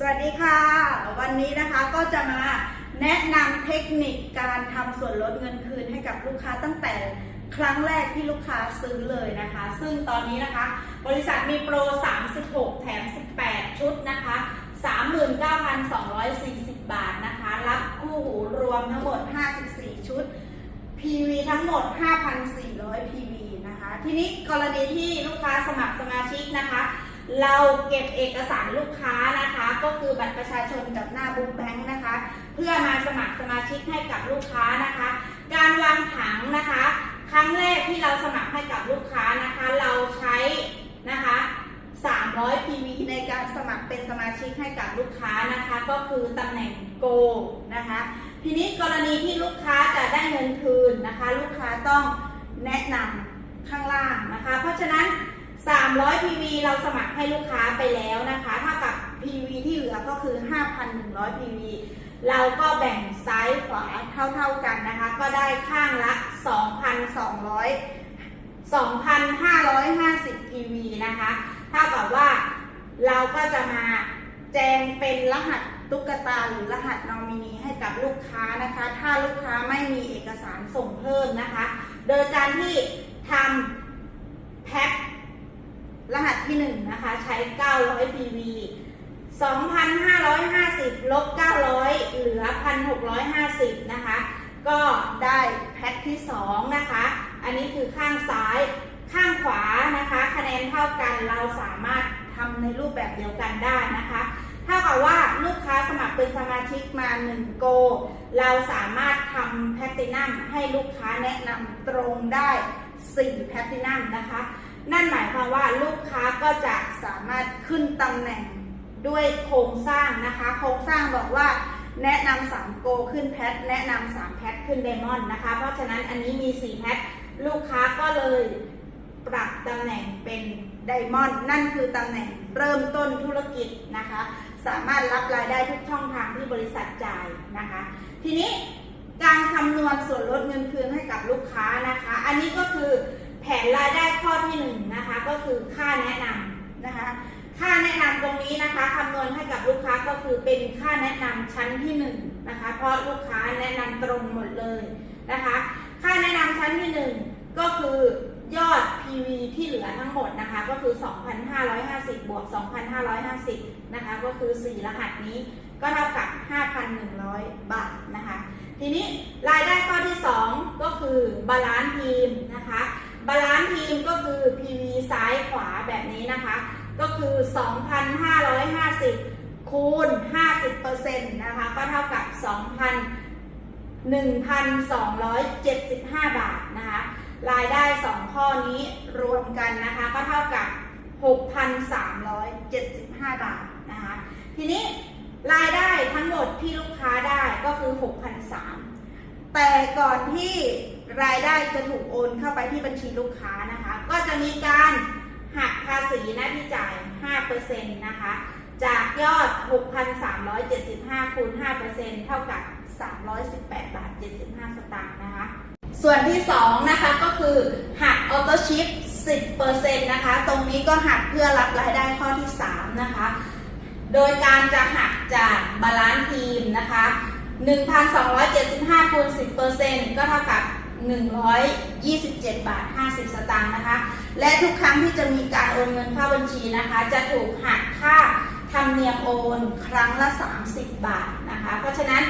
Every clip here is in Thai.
สวัสดีค่ะ วันนี้นะคะก็จะมาแนะนำเทคนิคการทำส่วนลดเงินคืนให้กับลูกค้าตั้งแต่ครั้งแรกที่ลูกค้าซื้อเลยนะคะ ซึ่งตอนนี้นะคะ บริษัทมีโปร 36 แถม 18 ชุดนะคะ 39,240 บาทนะคะ รับคู่หูรวมทั้งหมด 54 ชุด PV ทั้งหมด 5,400 PV นะคะ ทีนี้กรณีที่ลูกค้าสมัครสมาชิกนะคะ เราเก็บเอกสารลูกค้านะคะ ก็คือบัตรประชาชนกับหน้าบุ๊กแบงค์นะคะ เพื่อมาสมัครสมาชิกให้กับลูกค้านะคะ การวางผังนะคะ ครั้งแรกที่เราสมัครให้กับลูกค้านะคะ เราใช้นะคะ300 PV ในการสมัครเป็นสมาชิกให้กับลูกค้านะคะ ก็คือตำแหน่งโกนะคะ ทีนี้กรณีที่ลูกค้าจะได้เงินคืนนะคะ ลูกค้าต้องแนะนำข้างล่างนะคะ เพราะฉะนั้น 300 PV เราสมัครให้ลูกค้าไปแล้วนะคะเท่ากับ PV ที่เหลือก็คือ 5,100 PV เราก็แบ่งซ้ายขวาเท่าๆกันนะคะ ก็ได้ข้างละ 2,200 2,550 PV นะคะเท่ากับว่าเราก็จะมาแจงเป็นรหัสตุ๊กตาหรือรหัสนอมินีให้กับลูกค้านะคะ ถ้าลูกค้าไม่มีเอกสารส่งเพิ่มนะคะ โดยการที่ทำแพ็ค รหัสที่ 1 นะคะ ใช้ 900 PV 2,550 ลบ 900 เหลือ 1,650 นะคะ ก็ได้แพ็คที่ 2 นะคะ อันนี้คือข้างซ้ายข้างขวานะคะ คะแนนเท่ากันเราสามารถทำในรูปแบบเดียวกันได้นะคะเท่ากับว่าลูกค้าสมัครเป็นสมาชิกมา1โก เราสามารถทำแพตตินัมให้ลูกค้าแนะนำตรงได้4แพตตินัมนะคะ นั่นหมายความว่าลูกค้าก็จะสามารถขึ้นตำแหน่งด้วยโครงสร้างนะคะ โครงสร้างบอกว่าแนะนำ3โกขึ้นแพท แนะนำ3แพทขึ้นเดมอนนะคะ เพราะฉะนั้นอันนี้มี4แพท ลูกค้าก็เลยปรับตำแหน่งเป็นไดมอนด์นั่นคือตำแหน่งเริ่มต้นธุรกิจนะคะ สามารถรับรายได้ทุกช่องทางที่บริษัทจ่ายนะคะ ทีนี้การคำนวณส่วนลดเงินคืนให้กับลูกค้านะคะ อันนี้ก็คือ ผนรายได้ข้อที่หนึ่งนะคะก็คือค่าแนะนำนะคะ ค่าแนะนำตรงนี้นะคะคำนวณให้กับลูกค้าก็คือเป็นค่าแนะนำชั้นที่1นงนะคะ เพราะลูกค้าแนะนำตรงหมดเลยนะคะ ค่าแนะนำชั้นที่1ก็คือยอด PV ที่เหลือทั้งหมดนะคะ ก็คือ 2,550 บวก 2,550 นะคะ ก็คือ 4 รหัสนี้ก็เท่ากับ 5,100 บาทนะคะ ทีนี้รายได้ข้อที่ 2 ก็คือบาลานซ์ทีมนะคะ บาลานซ์ทีมก็คือ PV ซ้ายขวาแบบนี้นะคะ ก็คือ 2,550 คูณ 50%นะคะ ก็เท่ากับ 2,175 บาทนะคะ รายได้ 2 ข้อนี้รวมกันนะคะ ก็เท่ากับ 6,375 บาทนะคะ ทีนี้รายได้ทั้งหมดที่ลูกค้าได้ก็คือ 6,300แต่ก่อนที่ รายได้จะถูกโอนเข้าไปที่บัญชีลูกค้านะคะ ก็จะมีการหักภาษีหน้าที่จ่าย 5%นะคะ จากยอด 6,375 คูณ 5%เท่ากับ 318 บาท 75 สตางค์นะคะ ส่วนที่ 2 นะคะก็คือหักออโต้ชิป 10%นะคะ ตรงนี้ก็หักเพื่อรับรายได้ข้อที่ 3 นะคะ โดยการจะหักจากบาลานซ์ทีมนะคะ 1,275 คูณ 10%ก็เท่ากับ 127 บาท 50 สตางค์นะคะ และทุกครั้งที่จะมีการโอนเงินเข้าบัญชีนะคะ จะถูกหักค่าธรรมเนียมโอนครั้งละ 30 บาทนะคะ เพราะฉะนั้น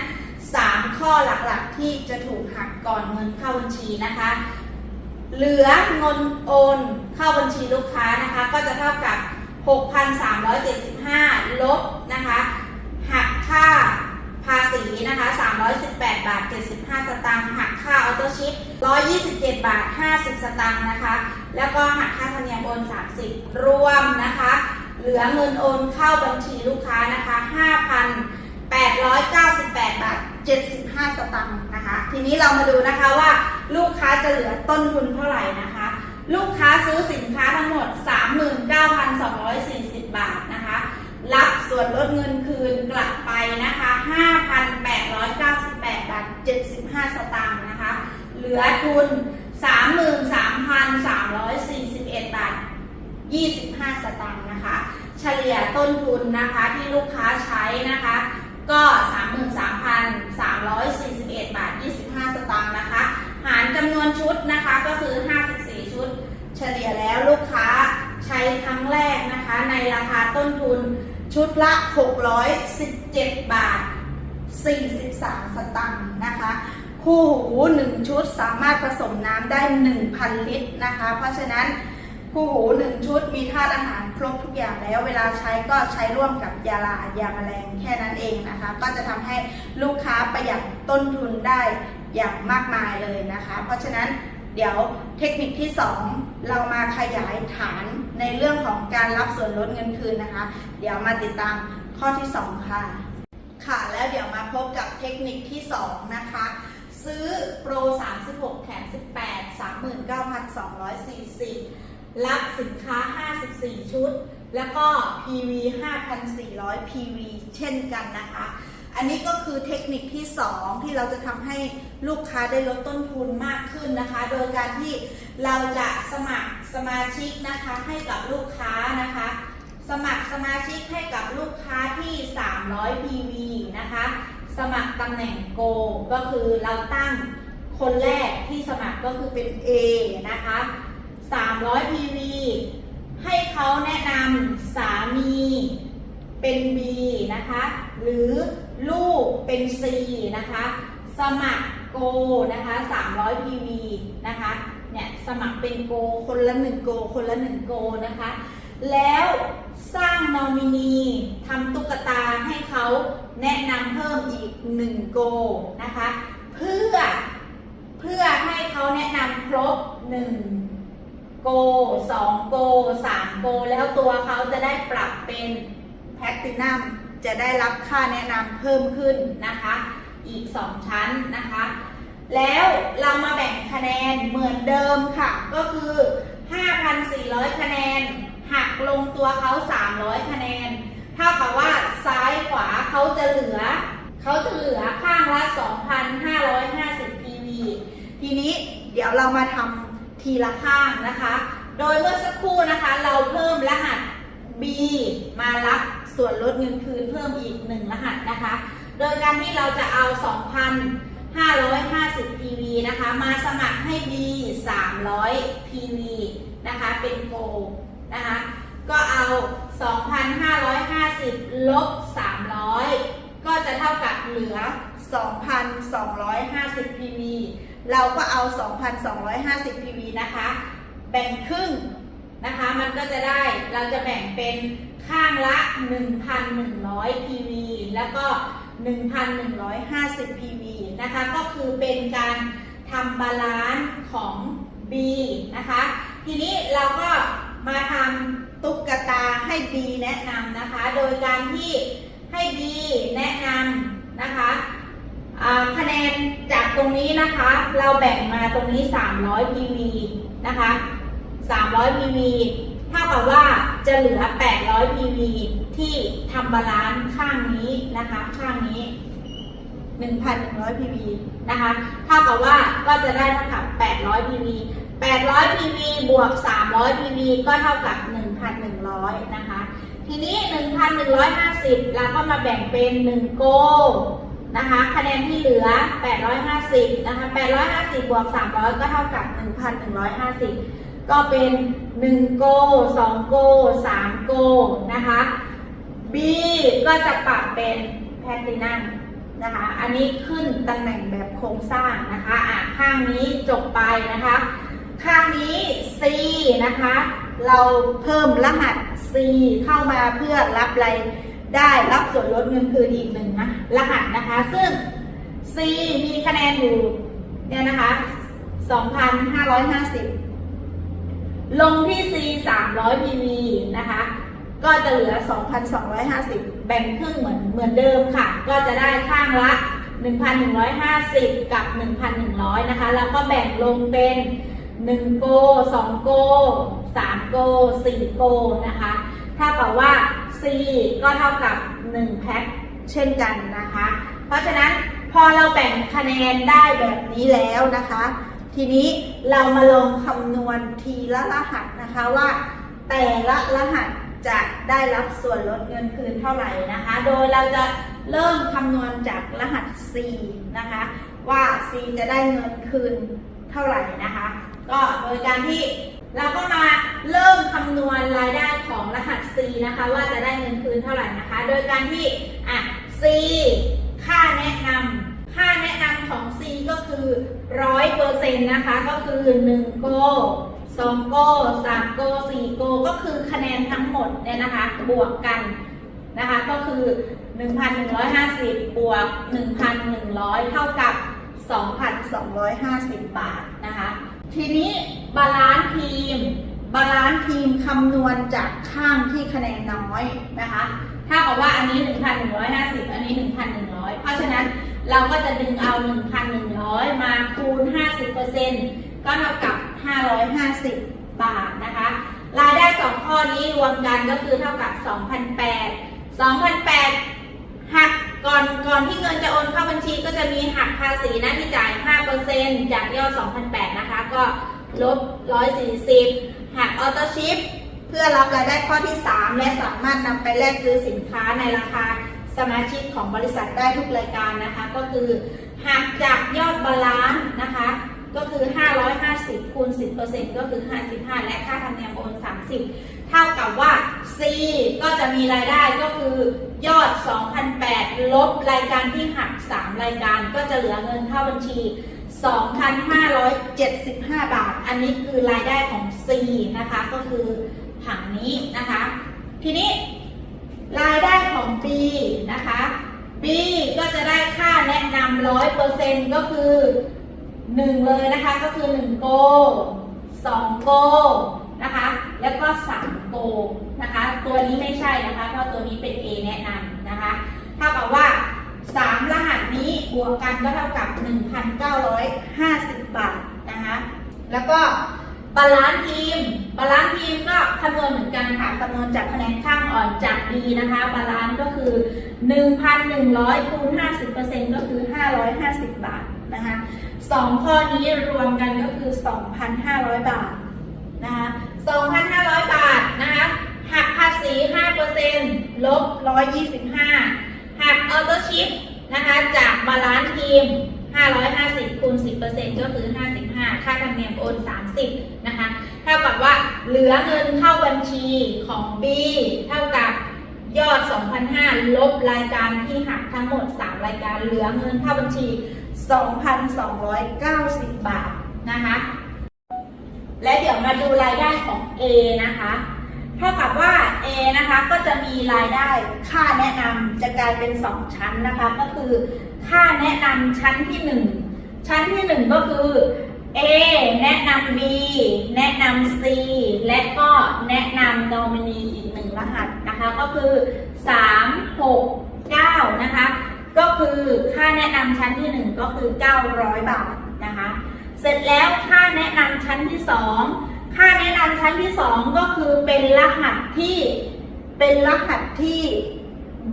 3 ข้อหลักๆที่จะถูกหักก่อนเงินเข้าบัญชีนะคะ เหลือเงินโอนเข้าบัญชีลูกค้านะคะ ก็จะเท่ากับ 6,375 ลบนะคะ หักค่า ภาษีนะคะ 318 บาท 75 สตางค์ หักค่าออโต้ชิป 127 บาท 50 สตางค์นะคะ แล้วก็หักค่าธรรมเนียมโอน 30 รวมนะคะ เหลือเงินโอนเข้าบัญชีลูกค้านะคะ 5,898 บาท 75 สตางค์นะคะ ทีนี้เรามาดูนะคะว่าลูกค้าจะเหลือต้นทุนเท่าไหร่นะคะ ลูกค้าซื้อสินค้าทั้งหมด 39,240 บาทนะคะ รับส่วนลดเงินคืนกลับไปนะคะ 5,898 บาท 75 สตางค์นะคะ เห ลือทุน 33,341 บาท 25 สตางค์นะคะ เฉลี่ยต้นทุนนะคะที่ลูกค้าใช้นะคะ ก็ 33,341 บาท 25 สตางค์นะคะ หารจำนวนชุดนะคะก็คือ 54 ชุด เฉลี่ยแล้วลูกค้าใช้ครั้งแรกนะคะ ในราคาต้นทุนชุดละ 617 บาท 43 สตางค์นะคะ คู่หู1ชุดสามารถผสมน้ำได้ 1,000 ลิตรนะคะ เพราะฉะนั้นคู่หู1ชุดมีธาตุอาหารครบทุกอย่างแล้ว เวลาใช้ก็ใช้ร่วมกับยาลายาแมลงแค่นั้นเองนะคะ ก็จะทำให้ลูกค้าประหยัดต้นทุนได้อย่างมากมายเลยนะคะ เพราะฉะนั้นเดี๋ยวเทคนิคที่ 2 เรามาขยายฐานในเรื่องของการรับส่วนลดเงินคืนนะคะ เดี๋ยวมาติดตามข้อที่ 2 ค่ะ ค่ะแล้วเดี๋ยวมาพบกับเทคนิคที่ 2 นะคะ ซื้อโปร 36 แถม 18 39,240 รับสินค้า 54 ชุด แล้วก็ PV 5,400 PV เช่นกันนะคะ อันนี้ก็คือเทคนิคที่ 2 ที่เราจะทำให้ลูกค้าได้ลดต้นทุนมากขึ้นนะคะ โดยการที่เราจะสมัครสมาชิกนะคะให้กับลูกค้านะคะ สมัครสมาชิกให้กับลูกค้าที่ 300 PV นะคะ สมัครตำแหน่งโก ก็คือเราตั้งคนแรกที่สมัครก็คือเป็น A นะคะ 300 PV ให้เขาแนะนำสามีเป็น B นะคะ หรือลูกเป็น C นะคะ สมัครโกนะคะ 300 PV นะคะ เนี่ย สมัครเป็นโก คนละ 1 โก คนละ 1 โกนะคะ แล้ว สร้างนอมินีทำตุ๊กตาให้เขาแนะนำเพิ่มอีก1โกนะคะ เพื่อเพื่อให้เขาแนะนำครบ1โก2โก3โก แล้วตัวเขาจะได้ปรับเป็นแพลตินัมจะได้รับค่าแนะนำเพิ่มขึ้นนะคะ อีก 2 ชั้นนะคะ แล้วเรามาแบ่งคะแนนเหมือนเดิมค่ะ ก็คือ 5,400 คะแนน หักลงตัวเขา 300 คะแนน เท่ากับว่าซ้ายขวาเขาจะเหลือ เขาจะเหลือข้างละ 2,550 PV ทีนี้เดี๋ยวเรามาทำทีละข้างนะคะ โดยเมื่อสักครู่นะคะ เราเพิ่มรหัส B มารับส่วนลดเงินคืนเพิ่มอีก 1 รหัสนะคะ โดยการที่เราจะเอา 2,550 PV นะคะ มาสมัครให้ B 300 PV นะคะ เป็นโก นะคะ ก็เอา 2,550 ลบ 300 ก็จะเท่ากับเหลือ 2,250 PV เราก็เอา 2,250 PV นะคะ แบ่งครึ่งนะคะ มันก็จะได้ เราจะแบ่งเป็นข้างละ 1,100 PV แล้วก็ 1,150 PV นะคะ ก็คือเป็นการทำบาลานซ์ของ B นะคะ ทีนี้เราก็ มาทำตุ๊กตาให้ B แนะนำนะคะ โดยการที่ให้ B แนะนำนะคะคะแนนจากตรงนี้นะคะ เราแบ่งมาตรงนี้ 300 PV นะคะ 300 PV เท่ากับว่าจะเหลือ 800 PV ที่ทำบาลานซ์ข้างนี้นะคะ ข้างนี้ 1,100 PV นะคะ เท่ากับว่าก็จะได้เท่ากับ 800 PV 800 PV บวก 300 PV ก็เท่ากับ 1,100 นะคะ ทีนี้ 1,150 เราก็มาแบ่งเป็น 1 โกนะคะ คะแนนที่เหลือ 850 นะคะ 850 บวก 300 ก็เท่ากับ 1,150 ก็เป็น 1 โก 2 โก 3 โก นะคะ B ก็จะปรับเป็นแพลตินัมนะคะ อันนี้ขึ้นตำแหน่งแบบโครงสร้างนะคะ อะ ข้างนี้จบไปนะคะ ข้างนี้ C นะคะ เราเพิ่มรหัส C เข้ามาเพื่อรับรายได้รับส่วนลดเงินคืนอีกหนึ่งนะรหัสนะคะ ซึ่ง C มีคะแนนอยู่เนี่ยนะคะ 2,550 ลงที่ C 300 PV นะคะ ก็จะเหลือ 2,250 แบ่งครึ่งเหมือนเหมือนเดิมค่ะ ก็จะได้ข้างละ 1,150 กับ 1,100 นะคะ แล้วก็แบ่งลงเป็น 1โก2โก3โก4โกนะคะถ้ากับว่า C ก็เท่ากับ1แพ็คเช่นกันนะคะ เพราะฉะนั้นพอเราแบ่งคะแนนได้แบบนี้แล้วนะคะ ทีนี้เรามาลงคำนวณทีละรหัสนะคะว่า แต่ละรหัสจะได้รับส่วนลดเงินคืนเท่าไหร่นะคะ โดยเราจะเริ่มคำนวณจากรหัส C นะคะ ว่า C จะได้เงินคืนเท่าไหร่นะคะ ก็โดยการที่เราก็มาเริ่มคำนวณรายได้ของรหัส C นะคะ ว่าจะได้เงินคืนเท่าไหร่นะคะ โดยการที่อะ C ค่าแนะนำค่าแนะนำของ C ก็คือร้อยเปอร์เซ็นต์นะคะ ก็คือ1โก2โก3โก4โกก็คือคะแนนทั้งหมดเนี่ยนะคะ บวกกันนะคะ ก็คือ 1,150 บวก 1,100 เท่ากับ 2,250 บาทนะคะ ทีนี้บาลานซ์ทีม บาลานซ์ทีมคำนวณจากข้างที่คะแนนน้อยนะคะถ้ากับว่าอันนี้ 1,150 อันนี้ 1,100 เพราะฉะนั้นเราก็จะดึงเอา 1,100 มาคูณ 50%ก็เท่ากับ 550 บาทนะคะ รายได้ 2 ข้อนี้รวมกันก็คือเท่ากับ 2,800 2,800 หักก่อนก่อนที่เงินจะโอนเข้าบัญชีก็จะมีหักภาษีหน้าที่จ่าย 5%จากยอด 2,800 นะคะ ก็ลบ 140 หักออโต้ชิป เพื่อรับรายได้ข้อที่ 3 และสามารถนำไปแลกซื้อสินค้าในราคาสมาชิกของบริษัทได้ทุกรายการนะคะ ก็คือหักจากยอดบาลานซ์นะคะ ก็คือ 550คูณ10%ก็คือ 55 และค่าธรรมเนียมโอน 30 เท่ากับว่า C ก็จะมีรายได้ก็คือยอด 2,008 ลบรายการที่หัก 3 รายการก็จะเหลือเงินเข้าบัญชี 2,575 บาท อันนี้คือรายได้ของ C นะคะ ก็คือผังนี้นะคะ ทีนี้รายได้ของ B นะคะ B ก็จะได้ค่าแนะนำร้อยเปอร์เซ็นต์ก็คือ 1 เลยนะคะ ก็คือ 1 โก2โก นะคะ แล้วก็3โกนะคะ ตัวนี้ไม่ใช่นะคะ เพราะตัวนี้เป็น A แนะนำนะคะเท่ากับว่า 3 รหัสนี้บวกกันก็เท่ากับ 1,950 บาทนะคะ แล้วก็บาลานซ์ทีม บาลานซ์ทีมก็คำนวณเหมือนกันค่ะคำนวณจากคะแนนข้างอ่อนจาก D นะคะ บาลานซ์ก็คือ 1,100คูณ50%ก็คือ 550 บาทนะคะสองข้อนี้รวมกันก็คือ 2,500 บาทนะคะ 2,500 บาทนะคะหักภาษี5%ลบ 125หักออโต้ชิปนะคะจากบาลานซ์ทีม 550คูณ10%ก็คือ 55 ค่าธรรมเนียมโอน 30 นะคะเท่ากับว่าเหลือเงินเข้าบัญชีของ B เท่ากับยอด 2,500 ลบรายการที่หักทั้งหมด 3 รายการ เหลือเงินเข้าบัญชี 2,290 บาทนะคะ และเดี๋ยวมาดูรายได้ของ A นะคะเท่ากับว่า A นะคะก็จะมีรายได้ค่าแนะนำจะกลายเป็น 2 ชั้นนะคะ ก็คือค่าแนะนำชั้นที่ 1 ชั้นที่ 1 ก็คือ A แนะนำ B แนะนำ C และก็แนะนำ nominee อีกหนึ่งรหัสนะคะ ก็คือ 3 6 9 นะคะ ก็คือค่าแนะนำชั้นที่ 1 ก็คือ 900 บาทนะคะ เสร็จแล้วค่าแนะนำชั้นที่2ค่าแนะนำชั้นที่2ก็คือเป็นรหัสที่เป็นรหัสที่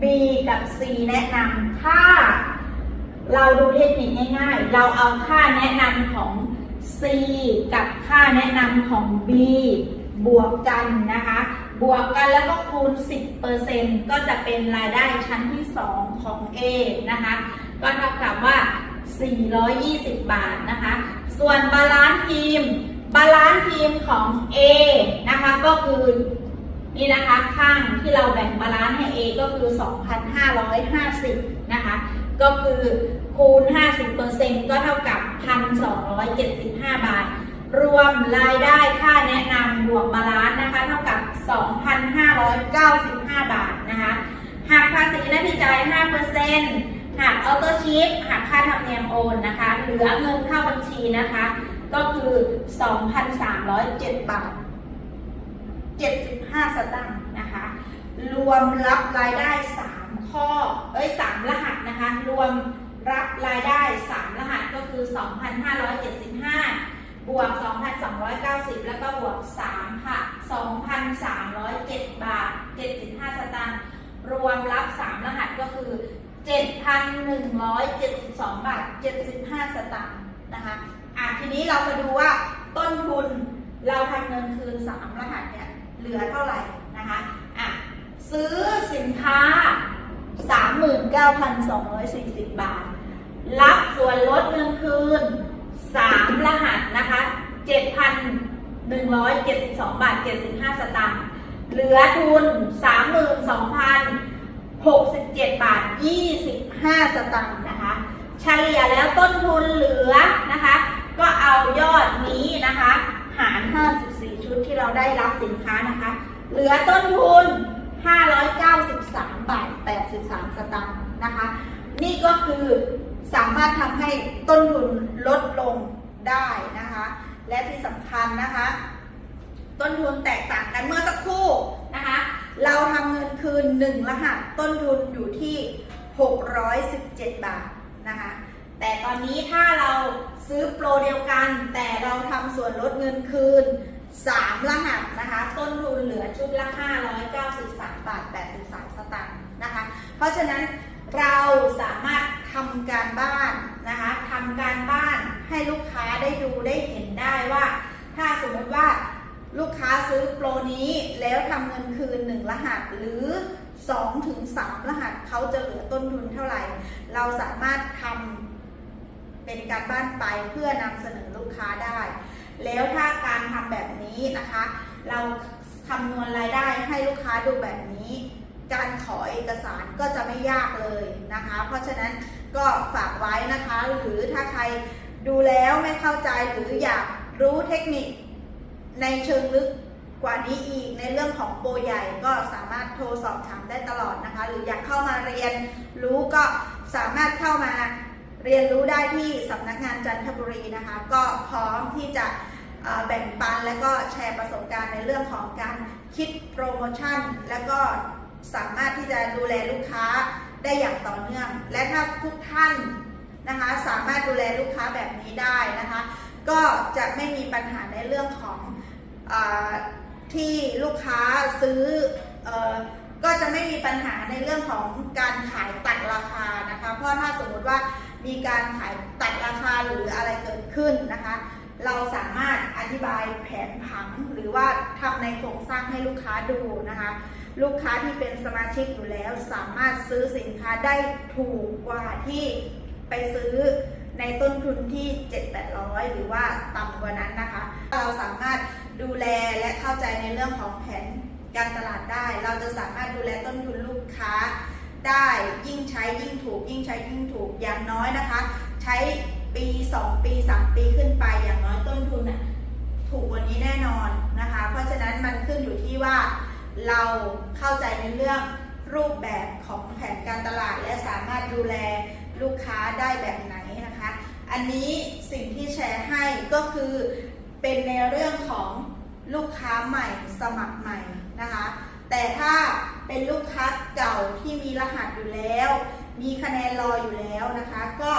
B กับ C แนะนำถ้าเราดูเทคนิคง่ายๆ เราเอาค่าแนะนำของ C กับค่าแนะนำของ B บวกกันนะคะ บวกกันแล้วก็คูณ 10%ก็จะเป็นรายได้ชั้นที่ 2 ของ A นะคะ ก็เท่ากับว่า 420 บาทนะคะ ส่วนบาลานซ์ทีมบาลานซ์ทีมของ A นะคะก็คือนี่นะคะข้างที่เราแบ่งบาลานซ์ให้ A ก็คือ 2,550 นะคะก็คือคูณ 50%ก็เท่ากับ 1,275 บาท รวมรายได้ค่าแนะนำบวกบาลานซ์นะคะเท่ากับ 2,595 บาทนะคะหักภาษีหน้าที่จ่าย 5% หักออโต้ชิปหักค่าธรรมเนียมโอนนะคะเหลือเงินเข้าบัญชีนะคะ ก็คือ 2,307 บาท 75 สตางค์นะคะ รวมรับรายได้ 3 ข้อ เอ้ย 3 รหัสนะคะ รวมรับรายได้ 3 รหัสก็คือ 2,575 บวก 2,290 แล้วก็บวก 3 ค่ะ 2,307 บาท 75 สตางค์ รวมรับ 3 รหัสก็คือ 7,172 บาท 75 สตางค์นะคะ อะทีนี้เรามาดูว่าต้นทุนเราทำเงินคืน 3 รหัสเนี่ยเหลือเท่าไหร่นะคะ อะซื้อสินค้า 39,240 บาท รับส่วนลดเงินคืน 3 รหัสนะคะ 7,172 บาท 75 สตางค์ เหลือทุน 67 บาท 25 สตางค์นะคะ เฉลี่ยแล้วต้นทุนเหลือนะคะ ก็เอายอดนี้นะคะ หาร 54 ชุดที่เราได้รับสินค้านะคะ เหลือต้นทุน 593 บาท 83 สตางค์นะคะ นี่ก็คือสามารถทำให้ต้นทุนลดลงได้นะคะ และที่สำคัญนะคะ ต้นทุนแตกต่างกันเมื่อสักครู่นะคะ เราทำเงินคืน 1 รหัสต้นทุนอยู่ที่ 617 บาทนะคะ แต่ตอนนี้ถ้าเราซื้อโปรเดียวกัน แต่เราทำส่วนลดเงินคืน 3 รหัสนะคะ ต้นทุนเหลือชุดละ 593 บาท 83 สตางค์นะคะ เพราะฉะนั้นเราสามารถทำการบ้านนะคะทำการบ้านให้ลูกค้าได้ดูได้เห็นได้ว่า ถ้าสมมติว่าลูกค้า ซื้อโปรนี้แล้วทำเงินคืน 1 รหัสหรือ 2 ถึง 3 รหัสเขาจะเหลือต้นทุนเท่าไหร่ เราสามารถทำเป็นการบ้านไปเพื่อนำเสนอลูกค้าได้ แล้วถ้าการทำแบบนี้นะคะ เราคำนวณรายได้ให้ลูกค้าดูแบบนี้ การขอเอกสารก็จะไม่ยากเลยนะคะ เพราะฉะนั้นก็ฝากไว้นะคะ หรือถ้าใครดูแล้วไม่เข้าใจหรืออยากรู้เทคนิคในเชิงลึก กว่านี้อีกในเรื่องของโปรใหญ่ก็สามารถโทรสอบถามได้ตลอดนะคะ หรืออยากเข้ามาเรียนรู้ก็สามารถเข้ามาเรียนรู้ได้ที่สำนักงานจันทบุรีนะคะ ก็พร้อมที่จะแบ่งปันและก็แชร์ประสบการณ์ในเรื่องของการคิดโปรโมชั่น และก็สามารถที่จะดูแลลูกค้าได้อย่างต่อเนื่อง และถ้าทุกท่านนะคะสามารถดูแลลูกค้าแบบนี้ได้นะคะ ก็จะไม่มีปัญหาในเรื่องของ ที่ลูกค้าซื้ออก็จะไม่มีปัญหาในเรื่องของการขายตัดราคานะคะ เพราะถ้าสมมติว่ามีการขายตัดราคาหรืออะไรเกิดขึ้นนะคะ เราสามารถอธิบายแผนผังหรือว่าทำในโครงสร้างให้ลูกค้าดูนะคะ ลูกค้าที่เป็นสมาชิกอยู่แล้วสามารถซื้อสินค้าได้ถูกกว่าที่ไปซื้อในต้นทุนที่ 7-800 หรือว่าต่ำกว่านั้นนะคะ เราสามารถ ดูแลและเข้าใจในเรื่องของแผนการตลาดได้ เราจะสามารถดูแลต้นทุนลูกค้าได้ยิ่งใช้ยิ่งถูก ยิ่งใช้ยิ่งถูกอย่างน้อยนะคะ ใช้ปี 2 ปี 3 ปีขึ้นไปอย่างน้อยต้นทุนน่ะถูกกว่านี้แน่นอนนะคะ เพราะฉะนั้นมันขึ้นอยู่ที่ว่าเราเข้าใจในเรื่องรูปแบบของแผนการตลาด และสามารถดูแลลูกค้าได้แบบไหนนะคะ อันนี้สิ่งที่แชร์ให้ก็คือ เป็นในเรื่องของลูกค้าใหม่สมัครใหม่นะคะ แต่ถ้าเป็นลูกค้าเก่าที่มีรหัสอยู่แล้ว มีคะแนนรออยู่แล้วนะคะ ก็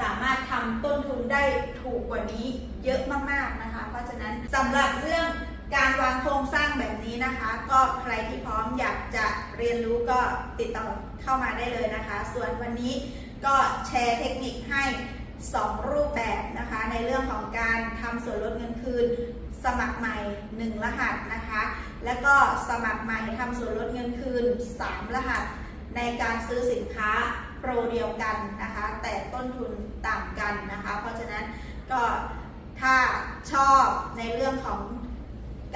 สามารถทำต้นทุนได้ถูกกว่านี้เยอะมากๆนะคะ เพราะฉะนั้นสำหรับเรื่องการวางโครงสร้างแบบนี้นะคะ ก็ใครที่พร้อมอยากจะเรียนรู้ก็ติดต่อเข้ามาได้เลยนะคะ ส่วนวันนี้ก็แชร์เทคนิคให้ 2 รูปแบบนะคะ ในเรื่องของการทำส่วนลดเงินคืน สมัครใหม่ 1 รหัสนะคะ แล้วก็สมัครใหม่ทำส่วนลดเงินคืน 3 รหัส ในการซื้อสินค้าโปรเดียวกันนะคะ แต่ต้นทุนต่างกันนะคะ เพราะฉะนั้นก็ถ้าชอบในเรื่องของ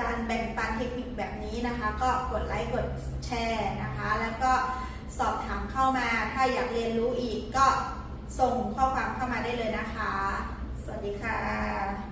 การแบ่งปันเทคนิคแบบนี้นะคะ ก็กดไลค์กดแชร์นะคะ แล้วก็สอบถามเข้ามาถ้าอยากเรียนรู้อีกก็ ส่งข้อความเข้ามาได้เลยนะคะ สวัสดีค่ะ